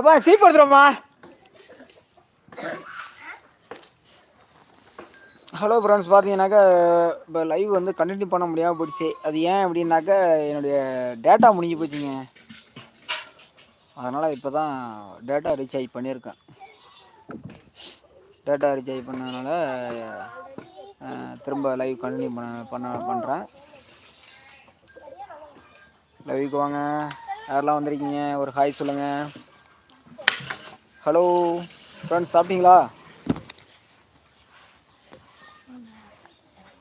பாப்பா cheap எடுத்துருவோம்மா hello friends பார்த்தீங்கன்னாக்கா இப்போ லைவ் வந்து கண்டினியூ பண்ண முடியாமல் போயிடுச்சு. அது ஏன் அப்படின்னாக்கா என்னுடைய டேட்டா முடிஞ்சு போச்சுங்க. அதனால் இப்போ தான் டேட்டா ரீசார்ஜ் பண்ணியிருக்கேன். டேட்டா ரீசார்ஜ் பண்ணதுனால திரும்ப லைவ் கண்டினியூ பண்ண பண்ண பண்ணுறேன் லைவுக்கு வாங்க. யாரெல்லாம் வந்திருக்கீங்க? ஒரு ஹாய் சொல்லுங்கள் ஹலோ ஃப்ரெண்ட்ஸ் சாப்பிட்டீங்களா?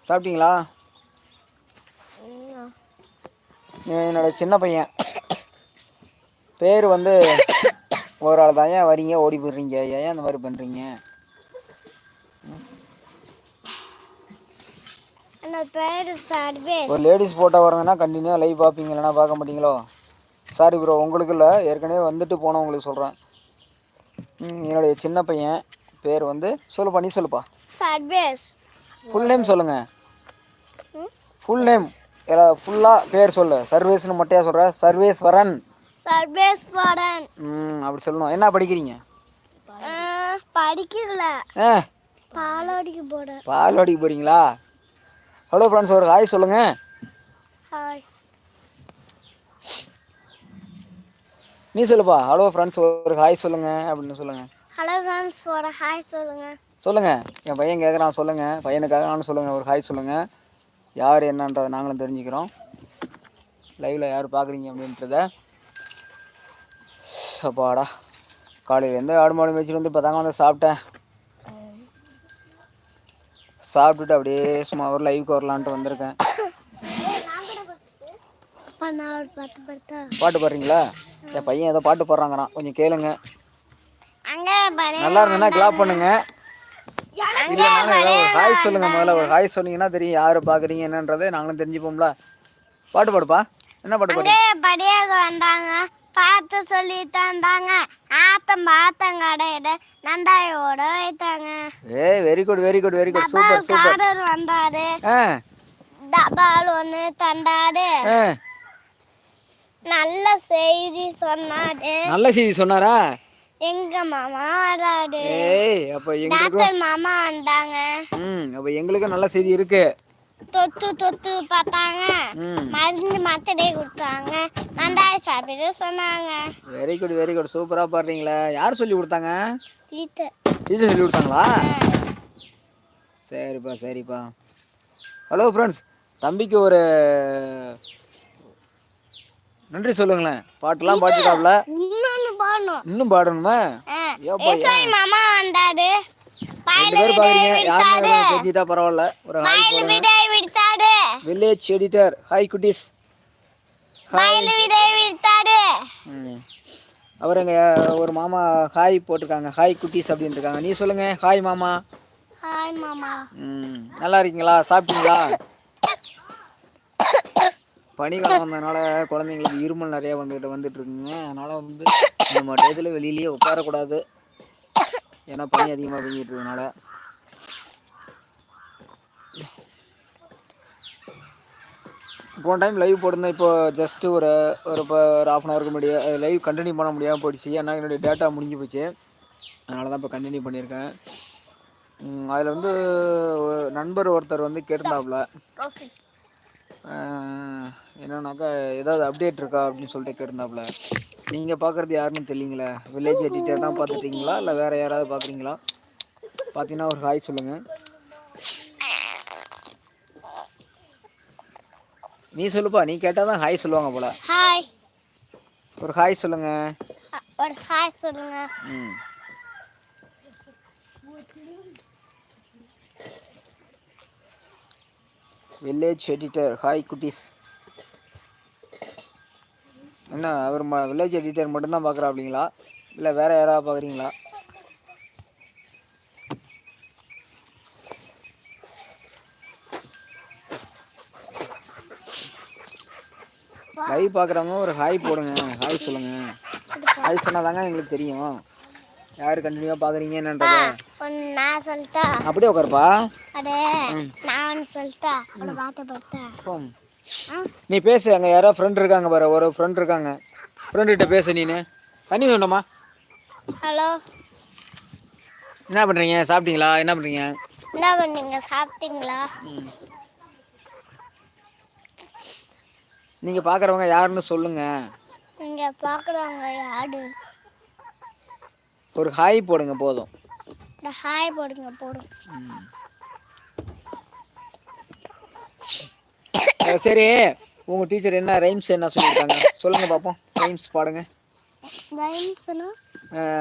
சாப்பிட்டீங்களா? என்னோட சின்ன பையன். பேர் வந்து ஒரு ஆள் தான். ஏன் வரீங்க? ஓடி போடுறீங்க ஏன் இந்த மாதிரி பண்ணுறீங்க அந்த ஒரு லேடிஸ் ஃபோட்டோ வரதுன்னா கண்டினியூவாக லைவ் பார்ப்பீங்க. இல்லைன்னா பார்க்க மாட்டீங்களோ? சாரி ப்ரோ உங்களுக்கு இல்லை. ஏற்கனவே வந்துட்டு போனவங்களுக்கு சொல்கிறேன் என்னுடைய சின்ன பையன் பேர் வந்து சொல்லுப்பா நீ சொல்லுப்பா. சர்வேஸ் ஃபுல் நேம் சொல்லுங்கள் ம்? ஃபுல் நேம் ஃபுல்லாக பேர் சொல்லு. சர்வேஸ்னு மட்டையா சொல்கிற சர்வேஸ்வரன். சர்வேஸ்வரன். ம் அப்படி சொல்லணும். என்ன படிக்கிறீங்க? படிக்கல. ஆ. பாலோடிக்கு போட பால் வாடிக்கு போகிறீங்களா ஹலோ ஃப்ரெண்ட்ஸ் ஒரு ஹாய் சொல்லுங்கள் ஹாய் நீ சொல்லுப்பா. ஹலோ ஃப்ரெண்ட்ஸ் ஒரு ஹாய் சொல்லுங்கள் அப்படின்னு சொல்லுங்கள் ஹலோ ஃப்ரெண்ட்ஸ் ஒரு ஹாய் சொல்லுங்க. சொல்லுங்கள் என் பையன் கேட்குறான் சொல்லுங்கள் பையனுக்காக நானும் சொல்லுங்கள் ஒரு ஹாய் சொல்லுங்கள் யார் என்னன்றதை நாங்களும் தெரிஞ்சுக்கிறோம். லைவில் யார் பார்க்குறீங்க அப்படின்றத. அப்பாடா. காலையில் எந்த ஆடு மாடு மேய்ச்சிட்டு வந்து இப்போ தாங்க வந்து சாப்பிட்டேன். சாப்பிட்டுட்டு அப்படியே சும்மா ஒரு லைவுக்கு வரலான்ட்டு வந்திருக்கேன் அப்பா நான் ஒரு பத்து பத்தா பாட்டு பாடுறீங்களா? என் பையன் ஏதோ பாட்டு பாடுறாங்கண்ணா கொஞ்சம் கேளுங்க. நல்லா இருந்ததுன்னா கிளாப் பண்ணுங்க. இல்லைனாலும் ஏதோ ஒரு ஹாய் சொல்லுங்க முதல்ல. ஒரு ஹாய் சொன்னீங்கன்னா தெரியும் யார் பார்க்குறீங்க என்னன்றதை நாங்களும் தெரிஞ்சுப்போம்ல. பாட்டு பாடுப்பா. என்ன பாட்டு பாடு படியாக வந்தாங்க. பார்த்து சொல்லி தந்தாங்க. ஆத்தம் பாத்தம் கடையில நந்தாயோட வைத்தாங்க. ஏய் very good very good very good super super வந்தாரு. டபால் ஒன்று தந்தாரு. நல்ல செய்தி சொன்னாரு. நல்ல செய்தி சொன்னாரா? எங்க மாமா வராரு. ஏய் அப்போ எங்களுக்கும் டாக்டர் மாமா வந்தாங்க. ம் அப்போ எங்களுக்கும் நல்ல செய்தி இருக்கு. தொத்து தொத்து பார்த்தாங்க. மருந்து மாத்திரை கொடுத்தாங்க. நந்தாய சாப்பிட்டு சொன்னாங்க. வெரி குட் வெரி குட் சூப்பராக பாடுறீங்களே. யார் சொல்லி கொடுத்தாங்க? இது டீச்சர் சொல்லி கொடுத்தாங்களா? சரிப்பா சரிப்பா. ஹலோ ஃப்ரெண்ட்ஸ் தம்பிக்கு ஒரு நன்றி சொல்லுங்களேன். பாட்டெல்லாம் பாட்டுக்காப்ல இன்னும் பாடணுமா? மாமா வந்தாரு. தெரிஞ்சுட்டா பரவாயில்ல. ஒரு ஹாய் வில்லேஜ் எடிட்டர் ஹாய் குட்டீஸ் அவர் எங்க ஒரு மாமா ஹாய் போட்டிருக்காங்க. ஹாய் குட்டீஸ் அப்படின்னு இருக்காங்க நீ சொல்லுங்க. ஹாய் மாமா. ஹாய் மாமா. ம். நல்லா இருக்கீங்களா? சாப்பிட்டீங்களா? பனிக்காலம் வந்ததுனால குழந்தைங்களுக்கு இருமல் நிறைய வந்துட்டு வந்துட்டு இருக்குங்க அதனால வந்து நம்ம டயத்தில் வெளியிலேயே உட்காரக்கூடாது. ஏன்னா பனி அதிகமாக பெஞ்சிட்டு இருக்கனால போன டைம் லைவ் போட்டிருந்தேன். இப்போ ஜஸ்ட் ஒரு ஒரு இப்போ ஒரு ஆஃப் அன் ஹவருக்கு முடியாது லைவ் கண்டினியூ பண்ண முடியாமல் போயிடுச்சு. ஏன்னா என்னுடைய டேட்டா முடிஞ்சு போச்சு. அதனால தான் இப்போ கண்டினியூ பண்ணியிருக்கேன். அதில் வந்து நண்பர் ஒருத்தர் வந்து கேட்டிருந்தாப்புல. என்னன்னாக்கா ஏதாவது அப்டேட் இருக்கா அப்படின்னு சொல்லிட்டு கேட்டிருந்தாப்புல. நீங்கள் பார்க்குறது யாருன்னு தெரியலங்களே? வில்லேஜ் எடிட்டர் தான் பார்த்துட்டீங்களா இல்லை வேறு யாராவது பார்க்குறீங்களா பார்த்தீங்கன்னா ஒரு ஹாய் சொல்லுங்கள் நீ சொல்லுப்பா நீ கேட்டால் தான் ஹாய் சொல்லுவாங்க போல. ஹாய் ஒரு ஹாய் சொல்லுங்கள் ஒரு ஹாய் சொல்லுங்க. ம். வில்லேஜ் எடிட்டர் ஹாய் குட்டீஸ் என்ன அவர் ம வில்லேஜ் எடிட்டர் மட்டும்தான் பார்க்குறாப்லிங்களா இல்லை வேறு யாராவது பார்க்குறீங்களா? லைவ் பார்க்குறவங்க ஒரு ஹாய் போடுங்க. ஹாய் சொல்லுங்கள் ஹாய் சொன்னால் தாங்க எங்களுக்கு தெரியும். யார் கண்டினியூவாக பார்க்குறீங்க என்னன்றதை? நான் சொல்லிட்டா அப்படியே உட்காருப்பா. அடே நான் சொல்லிட்டா அவளை பார்த்து பார்த்தா? போம். ஆ? நீ பேசு அங்கே யாரோ ஃப்ரெண்ட் இருக்காங்க பாரு ஒரு ஃப்ரெண்ட் இருக்காங்க. ஃப்ரெண்டுகிட்ட பேசு நீனு. தண்ணி வேண்டாமா ஹலோ? என்ன பண்ணுறீங்க சாப்பிட்டீங்களா? என்ன பண்ணுறீங்க என்ன பண்ணீங்க? சாப்பிட்டீங்களா? நீங்கள் பார்க்குறவங்க யாருன்னு சொல்லுங்கள் நீங்க பார்க்குறவங்க யாரு? ஒரு ஹாய் போடுங்க போதும். இந்த ஹாய் போடுங்க போடும் சரி உங்கள் டீச்சர் என்ன ரைம்ஸ் என்ன சொல்லியிருக்காங்க? சொல்லுங்கள் பார்ப்போம் ரைம்ஸ் பாடுங்க.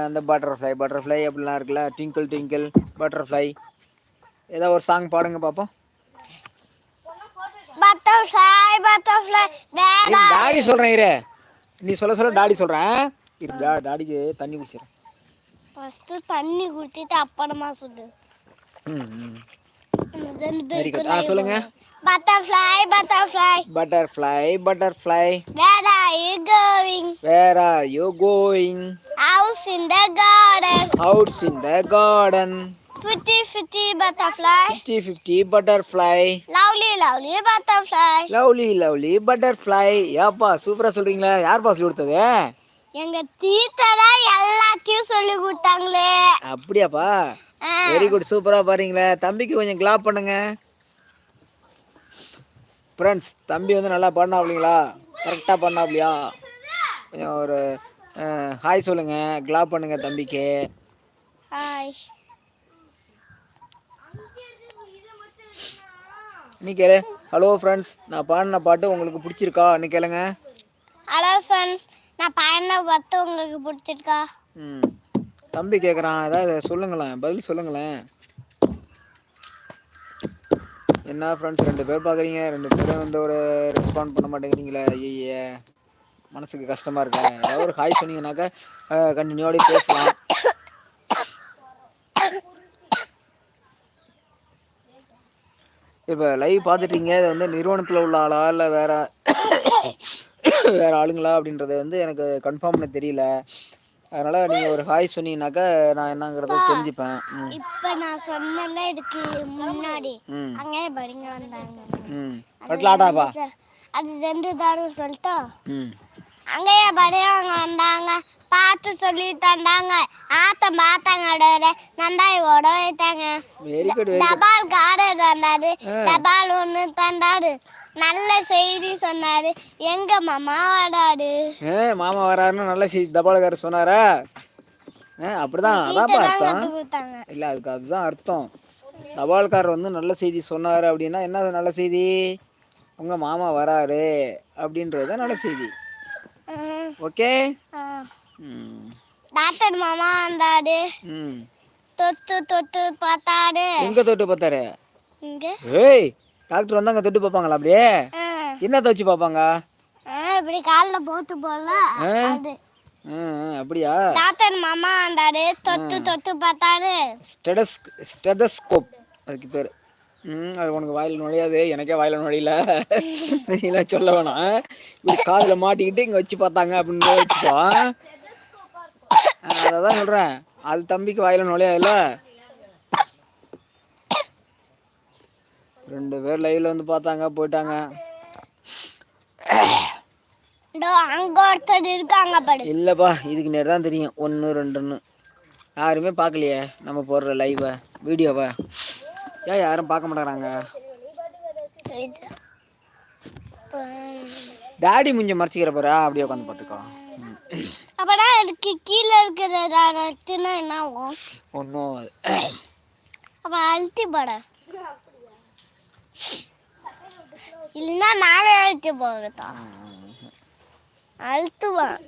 அந்த பட்டர்ஃப்ளை பட்டர்ஃப்ளை அப்படிலாம் இருக்குல்ல ட்விங்கிள் ட்விங்கிள் பட்டர்ஃப்ளை ஏதோ ஒரு சாங் பாடுங்க பார்ப்போம் பட்டர்ஃப்ளை பட்டர்ஃப்ளை டாடி சொல்கிறேன் இரு. நீ சொல்ல சொல்ல டாடி சொல்கிறேன் இரு டாடிக்கு தண்ணி குடிச்சிடுறேன். ஃபர்ஸ்ட் தண்ணி குடிச்சிட்டு அப்புறமா வெரி குட் ஆ சொல்லுங்க. Butterfly butterfly butterfly butterfly where are you going where are you going house in the garden outs in the garden fifty fifty butterfly fifty fifty butterfly lovely lovely butterfly lovely lovely butterfly ஏப்பா சூப்பராக சொல்கிறீங்களா யார்ப்பா சொல்லி கொடுத்தது? எங்க டீச்சரா எல்லாத்தையும் சொல்லி கொடுத்தாங்களே. அப்படியாப்பா? வெரி குட் சூப்பராக பாருங்களே. தம்பிக்கு கொஞ்சம் கிளாப் பண்ணுங்க. ஃப்ரெண்ட்ஸ் தம்பி வந்து நல்லா பண்ணாப்லிங்களா? கரெக்டாக பண்ணாப்லையா? கொஞ்சம் ஒரு ஹாய் சொல்லுங்க. கிளாப் பண்ணுங்க தம்பிக்கு. ஹாய் நீ கேளு. ஹலோ ஃப்ரெண்ட்ஸ் நான் பாடின பாட்டு உங்களுக்கு பிடிச்சிருக்கா? நீ கேளுங்க. ஹலோ ஃப்ரெண்ட்ஸ் நான் பயண பார்த்து உங்களுக்கு பிடிச்சிருக்கா? ம். தம்பி கேட்குறான் ஏதாவது சொல்லுங்களேன். பதில் சொல்லுங்களேன். என்ன ஃப்ரெண்ட்ஸ் ரெண்டு பேர் பார்க்குறீங்க ரெண்டு பேரும் வந்து ஒரு ரெஸ்பாண்ட் பண்ண மாட்டேங்கிறீங்களே. ஐயே மனசுக்கு கஷ்டமாக இருக்கு. ஏதாவது ஒரு ஹாய் சொன்னீங்கன்னாக்கா கண்டினியூவோட பேசலாம். இப்போ லைவ் பார்த்துட்டீங்க. இது வந்து நிறுவனத்தில் உள்ள ஆளா இல்லை வேற? வேற ஆளுங்களா அப்படின்றது வந்து எனக்கு கன்ஃபார்ம் பண்ண தெரியல. அதனால நீங்கள் ஒரு ஹாய் சொன்னீங்கன்னாக்கா நான் என்னங்கிறத தெரிஞ்சுப்பேன். இப்ப நான் சொன்னல இதுக்கு முன்னாடி. அங்கே படிங்க வந்தாங்க. ம். கட்டில் ஆட்டாப்பா அது ரெண்டு தடவை சொல்லிட்டா? ம். அங்கேயே படியவங்க வந்தாங்க. பார்த்து சொல்லி தந்தாங்க. ஆட்டம் பார்த்தாங்க நந்தாய் ஓட வைத்தாங்க. வெரி குட் வெரி தபால் கார்டர் வந்தாரு. தபால் ஒன்று தந்தாரு. நல்ல செய்தி சொன்னாரு. எங்க மாமா வராரு? ஏ மாமா வராருன்னு நல்ல செய்தி தபால்காரர் சொன்னாரா? அப்படிதான் அதான்ப்பா அர்த்தம் இல்லை அதுக்கு அதுதான் அர்த்தம். தபால்காரர் வந்து நல்ல செய்தி சொன்னார் அப்படின்னா என்ன நல்ல செய்தி? உங்கள் மாமா வராரு அப்படின்றது நல்ல செய்தி. ஓகே? டாக்டர் மாமா வந்தாரு. தொட்டு தொட்டு பார்த்தாரு. எங்கே தொட்டு பார்த்தாரு? ஏய் டாக்டர் வந்தாங்க தொட்டு பார்ப்பாங்களா அப்படியே? என்ன வச்சு பார்ப்பாங்க? இப்படி காலில் போட்டு போல அப்படியா? டாக்டர் மாமா வந்தாரு. தொட்டு தொட்டு பார்த்தாரு. ஸ்டெடஸ் ஸ்டெதஸ்கோப் அதுக்கு பேர். ம் அது உனக்கு வாயில் நுழையாது. எனக்கே வாயில் நுழையல. நீலாம் சொல்ல வேணாம். இப்படி காதில் மாட்டிக்கிட்டு இங்கே வச்சு பார்த்தாங்க அப்படின்னு வச்சுக்கோ. அதை தான் சொல்கிறேன் அது தம்பிக்கு வாயில் நுழையாதுல்ல. ரெண்டு பேர் லைவ்ல வந்து பார்த்தாங்க போயிட்டாங்க. அங்க ஒருத்தர் இருக்காங்க இல்லைப்பா இதுக்கு நேரம் தான் தெரியும். ஒன்று ரெண்டுன்னு. யாருமே பார்க்கலையே நம்ம போடுற லைவை வீடியோவை. ஏன் யாரும் பார்க்க. உம். டாடி முஞ்ச மறைச்சிக்கிற பாரு அப்படியே உட்காந்து பார்த்துக்கோ. அப்படா இதுக்கு கீழே இருக்கிறத அழுத்தினா என்ன ஆகும்? ஒன்றும் அப்ப அழுத்தி போட. இல்லைன்னா நானே அழுத்தி போகட்டா அழுத்துவான்.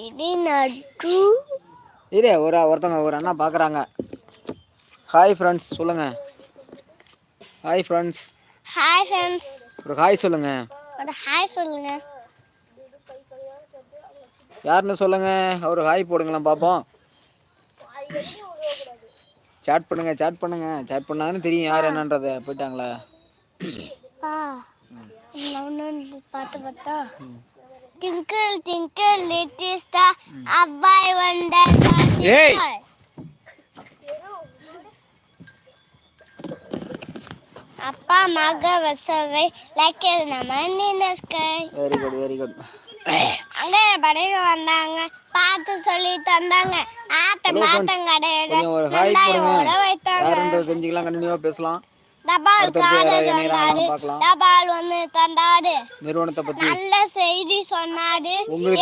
இது நட்டு இரு ஒரு ஒருத்தவங்க ஒரு அண்ணா பார்க்குறாங்க ஹாய் ஃப்ரெண்ட்ஸ் சொல்லுங்கள் ஹாய் ஃப்ரெண்ட்ஸ் ஹாய் ஃப்ரெண்ட்ஸ் ஒரு ஹாய் சொல்லுங்கள் ஒரு ஹாய் சொல்லுங்க. யாருன்னு சொல்லுங்கள் ஒரு ஹாய் போடுங்களேன் பார்ப்போம் சேட் பண்ணுங்க சேட் பண்ணுங்க. சேட் பண்ணாங்கன்னு தெரியும் யார் என்னன்றத. போயிட்டாங்களா? பார்த்து. பார்த்தா டிங்கிள் டிங்கிள் லிட்டில் ஸ்டார் அப்பாய் வந்தார் ஏய். அப்பா மக வசவை லைக் நம்ம நின்ன sky very good very good அங்கே படைக வந்தாங்க பார்த்து சொல்லி தந்தாங்க. பாத்தம் கடையில கொஞ்சம் ஒரு ஹாய் நந்தாயோட போடுங்க வைத்தாங்க. யாருன்றது தெரிஞ்சுக்கலாம் கண்டினியூவாக பேசலாம். தபால் வந்தாரு வந்து தந்தாரு. நிறுவனத்தை நல்ல செய்தி சொன்னாரு.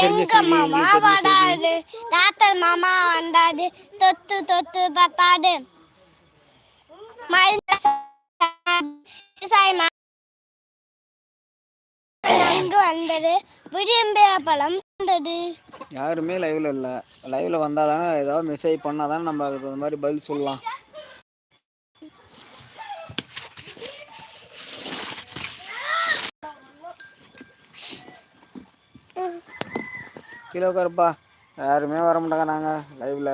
எங்க மாமா வராது டாக்டர் மாமா வந்தாரு. தொத்து தொத்து பார்த்தாரு. மருந்து வந்தது. விரும்பிய பழம் வந்தது. யாருமே லைவில் இல்லை. லைவில் வந்தால் தானே ஏதாவது மெசேஜ் பண்ணால் தானே நம்ம அதுக்கு அந்த மாதிரி பதில் சொல்லலாம். கீழே உட்காருப்பா. யாருமே வர மாட்டாங்க நாங்கள் லைவில்